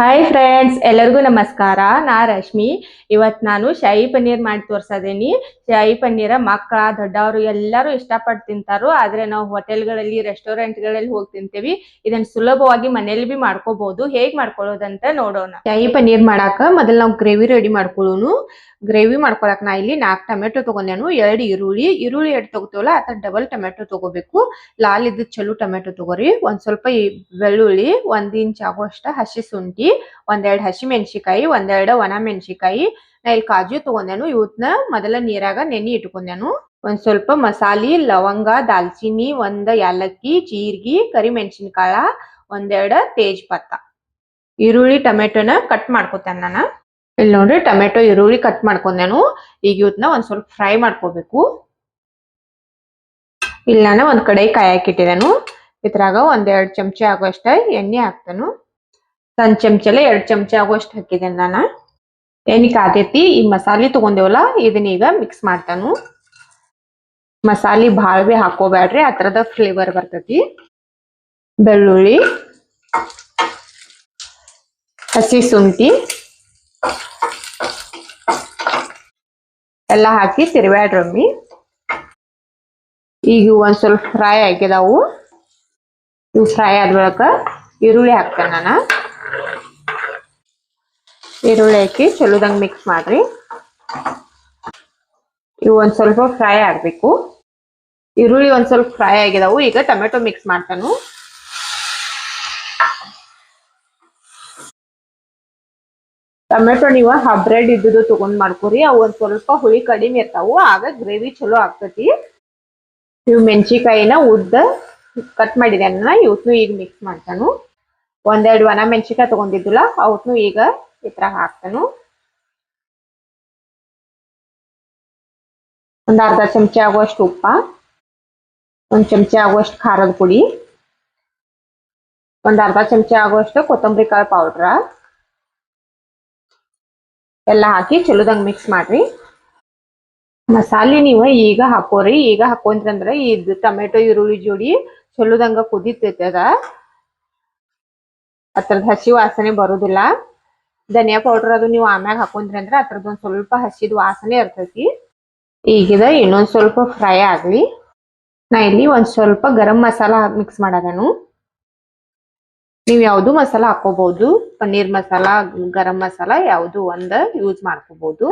Hi friends ಎಲ್ಲರಿಗೂ ನಮಸ್ಕಾರ. ನಾ ರಶ್ಮಿ. ಇವತ್ ನಾನು ಶಾಹಿ ಪನ್ನೀರ್ ಮಾಡಿ ತೋರ್ಸದೇನಿ. ಶಾಹಿ ಪನ್ನೀರ ಮಕ್ಕಳ, ದೊಡ್ಡವರು ಎಲ್ಲರೂ ಇಷ್ಟಪಟ್ಟು ತಿಂತಾರೋ. ಆದ್ರೆ ನಾವು ಹೋಟೆಲ್ಗಳಲ್ಲಿ, ರೆಸ್ಟೋರೆಂಟ್ಗಳಲ್ಲಿ ಹೋಗಿ ತಿಂತೇವಿ. ಇದನ್ನ ಸುಲಭವಾಗಿ ಮನೇಲಿ ಬಿ ಮಾಡ್ಕೋಬಹುದು ಹೇಗ್ ಮಾಡ್ಕೊಳ್ಳೋದಂತ ನೋಡೋಣ. ಶಾಹಿ ಪನ್ನೀರ್ ಮಾಡಾಕ ಮೊದಲು ನಾವು ಗ್ರೇವಿ ರೆಡಿ ಮಾಡ್ಕೊಳ್ಳೋನು. ಗ್ರೇವಿ ಮಾಡ್ಕೊಳಕ್ ನಾ ಇಲ್ಲಿ ನಾಲ್ಕು ಟೊಮೆಟೊ ತಗೊಂಡೇನು. ಎರಡು ಈರುಳ್ಳಿ. ಈರುಳ್ಳಿ ಎರಡು ತಗೋತೀವಲ್ಲ ಅಥವಾ ಡಬಲ್ ಟೊಮೆಟೊ ತಗೋಬೇಕು. ಲಾಲ್ ಇದ್ದ ಚಲೋ ಟೊಮೆಟೊ ತಗೋರಿ. ಒಂದ್ ಸ್ವಲ್ಪ ಬೆಳ್ಳುಳ್ಳಿ, ಒಂದ್ ಇಂಚ್ ಆಗುವಷ್ಟ ಹಸಿ ಶುಂಠಿ ಒಂದೆರಡು ಹಸಿ ಮೆಣಸಿಕಾಯಿ ಒಂದೆರಡು ಒಣ ಮೆಣಸಿಕಾಯಿ ನಾ ಇಲ್ಲಿ ಕಾಜು ತಗೊಂಡೆನು. ಇವತ್ನ ಮೊದಲ ನೀರಾಗ ನೆನೆ ಇಟ್ಕೊಂಡೇನು. ಒಂದ್ ಸ್ವಲ್ಪ ಮಸಾಲೆ, ಲವಂಗ, ದಾಲ್ಚಿನ್ನಿ, ಒಂದ್ ಯಾಲಕ್ಕಿ, ಜೀರಿಗೆ ಕರಿ ಮೆಣಸಿನಕಾಳ ಒಂದೆರಡು ತೇಜ್ ಪತ್ತ ಈರುಳ್ಳಿ, ಟೊಮೆಟೊನ ಕಟ್ ಮಾಡ್ಕೊತೇನೆ ನಾನು. ಇಲ್ಲಿ ನೋಡ್ರಿ ಟೊಮೆಟೊ ಈರುಳ್ಳಿ ಕಟ್ ಮಾಡ್ಕೊಂಡೆನು. ಈಗ ಇವತ್ನ ಒಂದ್ ಸ್ವಲ್ಪ ಫ್ರೈ ಮಾಡ್ಕೋಬೇಕು. ಇಲ್ಲಿ ನಾನು ಒಂದ್ ಕಡೆ ಕಾಯಕ್ಕಿಟ್ಟಿದ್ದೇನು ಇದ್ರಾಗ ಒಂದೆರಡು ಚಮಚ ಆಗುವಷ್ಟ ಎಣ್ಣೆ ಹಾಕ್ತಾನು. ಸಣ್ಣ ಚಮಚಲೆ ಎರಡ್ ಚಮಚ ಆಗುವಷ್ಟು ಹಾಕಿದ್ದೇನೆ ನಾನು ಏನಕ್ಕೆ ಆತೈತಿ ಈ ಮಸಾಲೆ ತಗೊಂಡೇವಲ್ಲ, ಇದನ್ನ ಈಗ ಮಿಕ್ಸ್ ಮಾಡ್ತಾನು. ಮಸಾಲೆ ಭಾಳ ಭೀ ಹಾಕೋಬೇಡ್ರಿ, ಆ ಥರದ ಫ್ಲೇವರ್ ಬರ್ತೈತಿ. ಬೆಳ್ಳುಳ್ಳಿ, ಹಸಿ ಶುಂಠಿ, ಎಲ್ಲ ಹಾಕಿ ತಿರ್ಬ್ಯಾಡ್ರಮ್ಮಿ ಈಗ ಒಂದ್ ಸ್ವಲ್ಪ ಫ್ರೈ ಆಗಿದಾವು ಇವು ಫ್ರೈ ಆದ ಈರುಳ್ಳಿ ಹಾಕ್ತೇನೆ ನಾನು. ಈರುಳ್ಳಿ ಹಾಕಿ ಚಲೋದಂಗೆ ಮಿಕ್ಸ್ ಮಾಡ್ರಿ. ಇವು ಒಂದ್ ಸ್ವಲ್ಪ ಫ್ರೈ ಆಗಬೇಕು. ಈರುಳ್ಳಿ ಒಂದ್ ಸ್ವಲ್ಪ ಫ್ರೈ ಆಗಿದಾವು, ಈಗ ಟೊಮೆಟೊ ಮಿಕ್ಸ್ ಮಾಡ್ತಾನು. ಟೊಮೆಟೊ ನೀವು ಹಬ್ರೆಡ್ ಇದ್ದುದು ತಗೊಂಡ್ ಮಾಡ್ಕೊರಿ, ಅವು ಒಂದ್ ಸ್ವಲ್ಪ ಹುಳಿ ಕಡಿಮೆ ಇರ್ತಾವು, ಆಗ ಗ್ರೇವಿ ಚಲೋ ಆಗ್ತತಿ. ಇವು ಮೆಣಸಿಕಾಯಿನ ಉದ್ದ ಕಟ್ ಮಾಡಿದ್ದೇನ ಇವತ್ನು ಈಗ ಮಿಕ್ಸ್ ಮಾಡ್ತಾನು. ಒಂದೆರಡು ಒಣ ಮೆಣಸಿಕಾಯಿ ತಗೊಂಡಿದ್ದಿಲ್ಲ ಅವತ್ನು ಈಗ ಇತರ ಹಾಕ್ತಾನು. ಒಂದು ಅರ್ಧ ಚಮಚ ಆಗುವಷ್ಟು ಉಪ್ಪ, ಒಂದು ಚಮಚ ಆಗುವಷ್ಟು ಖಾರದ ಪುಡಿ, ಒಂದ್ ಅರ್ಧ ಚಮಚ ಆಗುವಷ್ಟು ಕೊತ್ತಂಬರಿ ಕಾಳು ಪೌಡ್ರ ಎಲ್ಲ ಹಾಕಿ ಚಲೋದಂಗೆ ಮಿಕ್ಸ್ ಮಾಡ್ರಿ. ಮಸಾಲೆ ನೀವು ಈಗ ಹಾಕೋರಿ. ಈಗ ಹಾಕೊಂಡ್ರಂದ್ರ ಇದು ಟೊಮೆಟೊ, ಈರುಳ್ಳಿ ಜೋಡಿ ಚಲೋದಂಗ ಅದ. ಅದ್ರದ್ದು ಹಸಿ ವಾಸನೆ ಬರುದಿಲ್ಲ. ಧನಿಯಾ ಪೌಡರ್ ಅದು ನೀವು ಆಮ್ಯಾಗ ಹಾಕೊಂಡ್ರಿ ಅಂದ್ರೆ ಅದ್ರದ್ದೊಂದು ಸ್ವಲ್ಪ ಹಸಿದ ವಾಸನೆ ಇರ್ತೈತಿ. ಈಗಿದ ಇನ್ನೊಂದ್ ಸ್ವಲ್ಪ ಫ್ರೈ ಆಗ್ಲಿ. ನಾ ಇಲ್ಲಿ ಒಂದ್ ಸ್ವಲ್ಪ ಗರಂ ಮಸಾಲ ಮಿಕ್ಸ್ ಮಾಡೋದನು. ನೀವು ಯಾವುದು ಮಸಾಲ ಹಾಕೋಬಹುದು, ಪನ್ನೀರ್ ಮಸಾಲ, ಗರಂ ಮಸಾಲ ಯಾವುದು ಒಂದ್ ಯೂಸ್ ಮಾಡ್ಕೋಬಹುದು.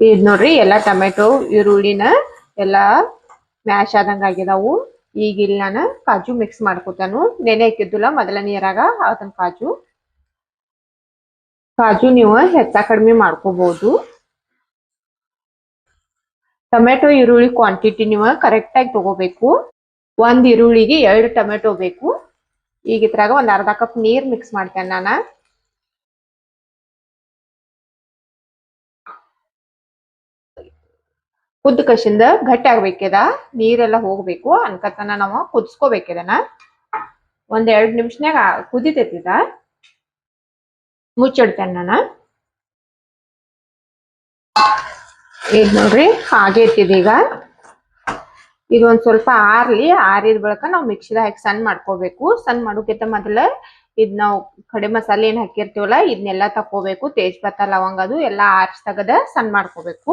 ಇದ್ ನೋಡ್ರಿ ಎಲ್ಲಾ ಟೊಮೆಟೊ, ಈರುಳ್ಳಿನ ಎಲ್ಲಾ ಮ್ಯಾಶ್ ಆದಂಗ ಆಗಿದಾವು ಈಗ ಇಲ್ಲಿ ನಾನು ಕಾಜು ಮಿಕ್ಸ್ ಮಾಡ್ಕೊತಾನು. ನೆನೆ ಹಾಕಿದ್ದಿಲ್ಲ ಮೊದಲ ನೀರಾಗ ಅದನ್ನ ಕಾಜು. ಕಾಜು ನೀವು ಹೆಚ್ಚ ಕಡಿಮೆ ಮಾಡ್ಕೋಬಹುದು ಟೊಮೆಟೊ, ಈರುಳ್ಳಿ ಕ್ವಾಂಟಿಟಿ ನೀವು ಕರೆಕ್ಟಾಗಿ ತಗೋಬೇಕು. ಒಂದ್ ಈರುಳ್ಳಿಗೆ ಎರಡು ಟೊಮೆಟೊ ಬೇಕು. ಈಗ ಇದ್ರಾಗ ಒಂದು ಅರ್ಧ ಕಪ್ ನೀರು ಮಿಕ್ಸ್ ಮಾಡ್ತೇನೆ ನಾನು. ಕುದ್ದ ಕಸಿಂದ ಗಟ್ಟಿ ಆಗ್ಬೇಕಿದ, ನೀರೆಲ್ಲ ಹೋಗ್ಬೇಕು ಅನ್ಕತನ ನಾವು ಕುದಿಸ್ಕೋಬೇಕಿದನ ಒಂದ್ ಎರಡ್ ನಿಮಿಷನ್ಯಾಗ ಕುದಿತೈತಿದ ಮುಚ್ಚಿಡ್ತೇನೆ ನಾನು. ಈಗ ನೋಡ್ರಿ ಹಾಗೆ ಈಗ ಒಂದ್ ಸ್ವಲ್ಪ ಆರ್ಲಿ, ಆರಿದ ಬಳಕ ನಾವು ಮಿಕ್ಸಿದ ಹಾಕಿ ಸಣ್ಣ ಮಾಡ್ಕೋಬೇಕು. ಸಣ್ ಮಾಡೋಕ್ಕಿಂತ ಮೊದಲ ಇದ್ ನಾವು ಕಡೆ ಮಸಾಲೆ ಏನ್ ಹಾಕಿರ್ತೀವಲ್ಲ ಇದನ್ನೆಲ್ಲ ತಕೋಬೇಕು ತೇಜ್ಪತ್ತ ಲವಂಗ ಅದು ಎಲ್ಲಾ ಆರ್ಸ್ ತಗದ ಸಣ್ಣ ಮಾಡ್ಕೋಬೇಕು.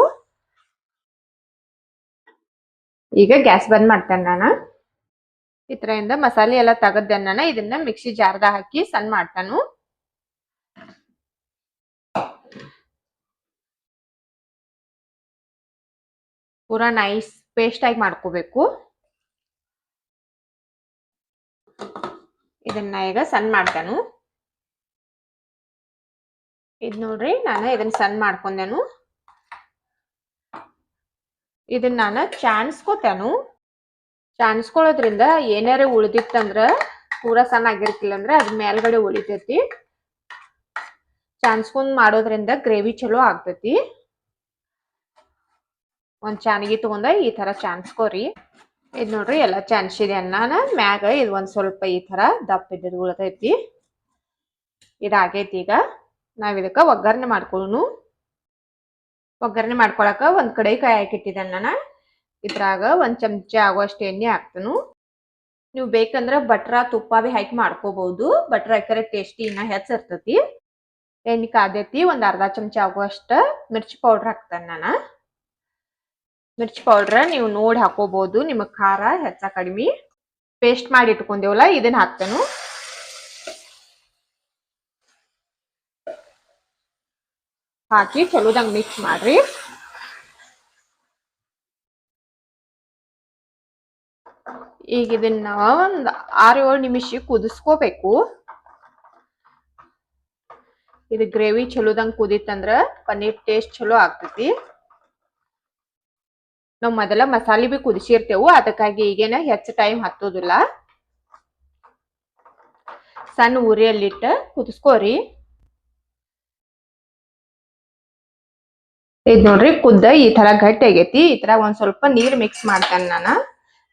ಈಗ ಗ್ಯಾಸ್ ಬಂದ್ ಮಾಡ್ತೇನೆ ನಾನು. ಇಂದ ಮಸಾಲೆ ಎಲ್ಲ ತೆಗದ್ದೆ ನಾನು ಇದನ್ನ ಮಿಕ್ಸಿ ಜಾರ್ದ ಹಾಕಿ ಸಣ್ಣ ಮಾಡ್ತಾನು. ಪೂರಾ ನೈಸ್ ಪೇಸ್ಟ್ ಆಗಿ ಮಾಡ್ಕೋಬೇಕು. ಇದನ್ನ ಈಗ ಸಣ್ಣ ಮಾಡ್ತಾನು. ಇದ್ ನೋಡ್ರಿ ನಾನು ಇದನ್ನ ಸಣ್ಣ ಮಾಡ್ಕೊಂಡೆನು. ಇದನ್ನ ನಾನು ಚಾನ್ಸ್ಕೋತೇನು. ಚಾನ್ಸ್ಕೊಳ್ಳೋದ್ರಿಂದ ಏನಾರ ಉಳ್ದಿತ್ತಂದ್ರ, ಪೂರಾ ಸಣ್ಣ ಆಗಿರ್ತಿಲ್ಲ ಅಂದ್ರೆ ಅದ್ ಮೇಲ್ಗಡೆ ಉಳಿತೈತಿ. ಚಾನ್ಸ್ಕೊಂಡ್ ಮಾಡೋದ್ರಿಂದ ಗ್ರೇವಿ ಚಲೋ ಆಗ್ತೈತಿ. ಒಂದ್ ಚಾನಿಗೆ ತಗೊಂಡ ಈ ತರ ಚಾನ್ಸ್ಕೋರಿ. ಇದ್ ನೋಡ್ರಿ ಎಲ್ಲ ಚಾನ್ಸಿದೆ ಅನ್ನ. ಮ್ಯಾಗ ಇದು ಒಂದ್ ಸ್ವಲ್ಪ ಈ ತರ ದಪ್ಪ ಇದ್ದದ್ ಉಳಿತೈತಿ. ಇದಾಗೈತಿ ಈಗ. ನಾವ್ ಇದಕ್ಕ ಒಗ್ಗರಣೆ ಮಾಡ್ಕೊಳ್ಳೋನು ಒಗ್ಗರಣೆ ಮಾಡ್ಕೊಳಕ ಒಂದ್ ಕಡೆ ಕಾಯಿ ಹಾಕಿಟ್ಟಿದ್ದೇನೆ ನಾನು. ಇದ್ರಾಗ ಒಂದ್ ಚಮಚ ಆಗುವಷ್ಟು ಎಣ್ಣೆ ಹಾಕ್ತನು. ನೀವು ಬೇಕಂದ್ರ ಬಟ್ರ, ತುಪ್ಪ ಬಿ ಹಾಕಿ ಮಾಡ್ಕೋಬಹುದು ಬಟ್ರ ಹಾಕಿದ್ರೆ ಟೇಸ್ಟಿ ಇನ್ನ ಹೆಚ್ಚ ಇರ್ತೈತಿ. ಎಣ್ಣೆ ಕಾದೈತಿ, ಒಂದ್ ಅರ್ಧ ಚಮಚ ಆಗುವಷ್ಟ ಮಿರ್ಚಿ ಪೌಡರ್ ಹಾಕ್ತೇನೆ ನಾನು. ಮಿರ್ಚಿ ಪೌಡರ್ ನೀವು ನೋಡಿ ಹಾಕೋಬಹುದು ನಿಮಗೆ ಖಾರ ಹೆಚ್ಚ ಕಡಿಮೆ. ಪೇಸ್ಟ್ ಮಾಡಿ ಇಟ್ಕೊಂಡೇವಲ್ಲ, ಇದನ್ನ ಹಾಕ್ತೇನು. ಹಾಕಿ ಚಲೋದಂಗೆ ಮಿಕ್ಸ್ ಮಾಡ್ರಿ. ಈಗ ಇದನ್ನ ಒಂದು ಆರು ಏಳು ನಿಮಿಷ ಕುದಿಸ್ಕೋಬೇಕು. ಇದು ಗ್ರೇವಿ ಚಲೋದಂಗ್ ಕುದಿತಂದ್ರ ಪನ್ನೀರ್ ಟೇಸ್ಟ್ ಚಲೋ ಆಗ್ತೈತಿ. ನಾವು ಮೊದಲ ಮಸಾಲೆ ಬಿ ಕುದಿಸಿರ್ತೇವು, ಅದಕ್ಕಾಗಿ ಈಗೇನ ಹೆಚ್ಚು ಟೈಮ್ ಹತ್ತೋದಿಲ್ಲ. ಸಣ್ಣ ಉರಿಯಲ್ಲಿಟ್ಟು ಕುದಿಸ್ಕೋರಿ. ಇದ್ ನೋಡ್ರಿ ಕುದ್ದ ಈ ತರ ಗಟ್ಟಿ ಆಗೈತಿ. ಈ ತರ ಒಂದ್ ಸ್ವಲ್ಪ ನೀರ್ ಮಿಕ್ಸ್ ಮಾಡ್ತಾನೆ ನಾನು.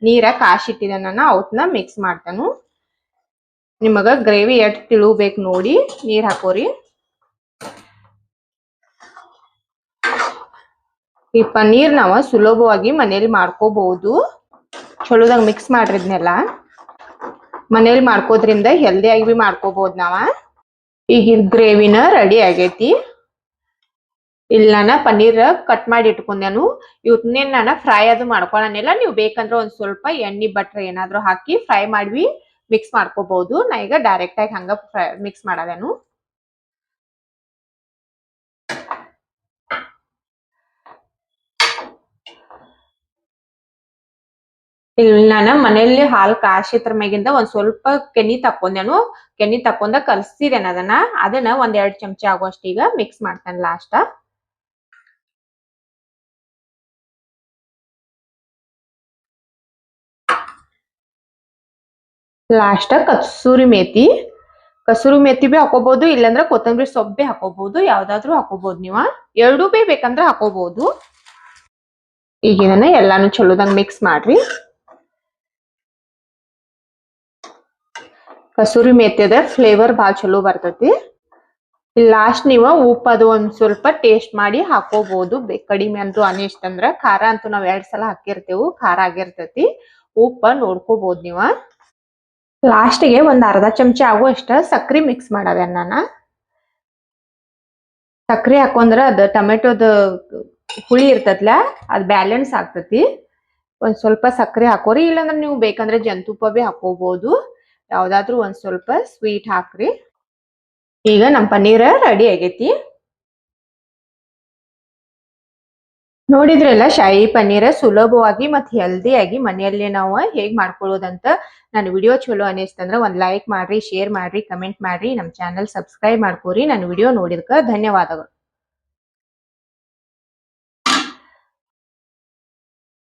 ನೀರ ಕಾಶಿಟ್ಟಿದೆ ನಾನು, ಅವತ್ನ ಮಿಕ್ಸ್ ಮಾಡ್ತಾನು. ನಿಮಗ ಗ್ರೇವಿ ಎಷ್ಟ್ ತಿಳುಬೇಕು ನೋಡಿ, ನೀರ್ ಹಾಕೋರಿ. ಈ ಪನ್ನೀರ್ ನಾವ ಸುಲಭವಾಗಿ ಮನೇಲಿ ಮಾಡ್ಕೋಬಹುದು. ಚಲೋದಾಗ ಮಿಕ್ಸ್ ಮಾಡಿದ್ನೆಲ್ಲ ಮನೇಲಿ ಮಾಡ್ಕೋದ್ರಿಂದ ಹೆಲ್ದಿಯಾಗಿ ಬಿ ಮಾಡ್ಕೋಬಹುದು ನಾವ. ಈಗ ಗ್ರೇವಿನ ರೆಡಿ ಆಗೈತಿ. ಇಲ್ಲ ನಾನು ಪನ್ನೀರ್ ಕಟ್ ಮಾಡಿ ಇಟ್ಕೊಂಡೆನು. ಇವತ್ತಿನ ನಾನು ಫ್ರೈ ಅದು ಮಾಡ್ಕೊಳನಿಲ್ಲ. ನೀವು ಬೇಕಂದ್ರೆ ಒಂದ್ ಸ್ವಲ್ಪ ಎಣ್ಣೆ ಬಟ್ರ್ ಏನಾದರೂ ಹಾಕಿ ಫ್ರೈ ಮಾಡಿ ಮಿಕ್ಸ್ ಮಾಡ್ಕೋಬಹುದು ನಾ ಈಗ ಡೈರೆಕ್ಟ್ ಆಗಿ ಹಂಗ ಫ್ರೈ ಮಿಕ್ಸ್ ಮಾಡೋದೇನು. ಇಲ್ಲಿ ನಾನು ಮನೆಯಲ್ಲಿ ಹಾಲು ಕಾಶಿತ್ರ ಮ್ಯಾಗಿಂದ ಒಂದ್ ಸ್ವಲ್ಪ ಕೆನಿ ತಕೊಂಡೆನು ಕೆನಿ ತಕೊಂಡ ಕಲ್ಸಿದೇನ ಅದನ್ನ. ಅದನ್ನ ಒಂದೆರಡು ಚಮಚ ಆಗುವಷ್ಟು ಈಗ ಮಿಕ್ಸ್ ಮಾಡ್ತೇನೆ ಲಾಸ್ಟ್ ಲಾಸ್ಟ್ ಕಸೂರಿ ಮೇತಿ. ಕಸೂರಿ ಮೇಥಿ ಬಿ ಹಾಕೋಬಹುದು ಇಲ್ಲಾಂದ್ರೆ ಕೊತ್ತಂಬರಿ ಸೊಪ್ಪು ಹಾಕೋಬಹುದು ಯಾವ್ದಾದ್ರು ಹಾಕೋಬಹುದು ನೀವ. ಎರಡೂ ಬಿ ಬೇಕಂದ್ರೆ ಹಾಕೋಬಹುದು ಈಗ ಇದನ್ನ ಎಲ್ಲಾನು ಚಲೋದಂಗ್ ಮಿಕ್ಸ್ ಮಾಡ್ರಿ. ಕಸೂರಿ ಮೇಥಿದ ಫ್ಲೇವರ್ ಬಹಳ ಚಲೋ ಬರ್ತೈತಿ. ಲಾಸ್ಟ್ ನೀವ ಉಪ್ಪು ಅದು ಒಂದ್ ಸ್ವಲ್ಪ ಟೇಸ್ಟ್ ಮಾಡಿ ಹಾಕೋಬಹುದು ಕಡಿಮೆ ಅಂತೂ ಅಂದ್ರ ಖಾರ ಅಂತೂ ನಾವ್ ಎರಡ್ ಸಲ ಹಾಕಿರ್ತೇವು, ಖಾರ ಆಗಿರ್ತೈತಿ. ಉಪ್ಪ ನೋಡ್ಕೋಬಹುದು ನೀವ. ಲಾಸ್ಟ್ಗೆ ಒಂದು ಅರ್ಧ ಚಮಚ ಆಗುವಷ್ಟು ಸಕ್ಕರೆ ಮಿಕ್ಸ್ ಮಾಡೋದೆ ನಾನ ಸಕ್ಕರೆ ಹಾಕೊಂಡ್ರೆ ಅದು ಟೊಮೆಟೊದ ಹುಳಿ ಇರ್ತತ್ಲ, ಅದು ಬ್ಯಾಲೆನ್ಸ್ ಆಗ್ತತಿ. ಒಂದ್ ಸ್ವಲ್ಪ ಸಕ್ಕರೆ ಹಾಕೋರಿ, ಇಲ್ಲಾಂದ್ರೆ ನೀವು ಬೇಕಂದ್ರೆ ಜಂತುಪ್ಪ ಬಿ ಹಾಕೋಬಹುದು ಯಾವುದಾದ್ರೂ ಒಂದ್ ಸ್ವಲ್ಪ ಸ್ವೀಟ್ ಹಾಕ್ರಿ. ಈಗ ನಮ್ಮ ಪನ್ನೀರ್ ರೆಡಿ ಆಗೈತಿ. ನೋಡಿದ್ರಲ್ಲ ಶಾಹಿ ಪನ್ನೀರ್ ಸುಲಭವಾಗಿ ಮತ್ ಹೆಲ್ದಿಯಾಗಿ ಮನೆಯಲ್ಲೇ ನಾವು ಹೇಗ್ ಮಾಡ್ಕೊಳ್ಳೋದಂತ ನನ್ನ ವಿಡಿಯೋ ಚಲೋ ಅನಿಸ್ತಂದ್ರ ಒಂದ್ ಲೈಕ್ ಮಾಡ್ರಿ ಶೇರ್ ಮಾಡ್ರಿ ಕಮೆಂಟ್ ಮಾಡ್ರಿ. ನಮ್ಮ ಚಾನಲ್ ಸಬ್ಸ್ಕ್ರೈಬ್ ಮಾಡ್ಕೋರಿ. ನನ್ನ ವಿಡಿಯೋ ನೋಡಿದ್ಕ ಧನ್ಯವಾದಗಳು.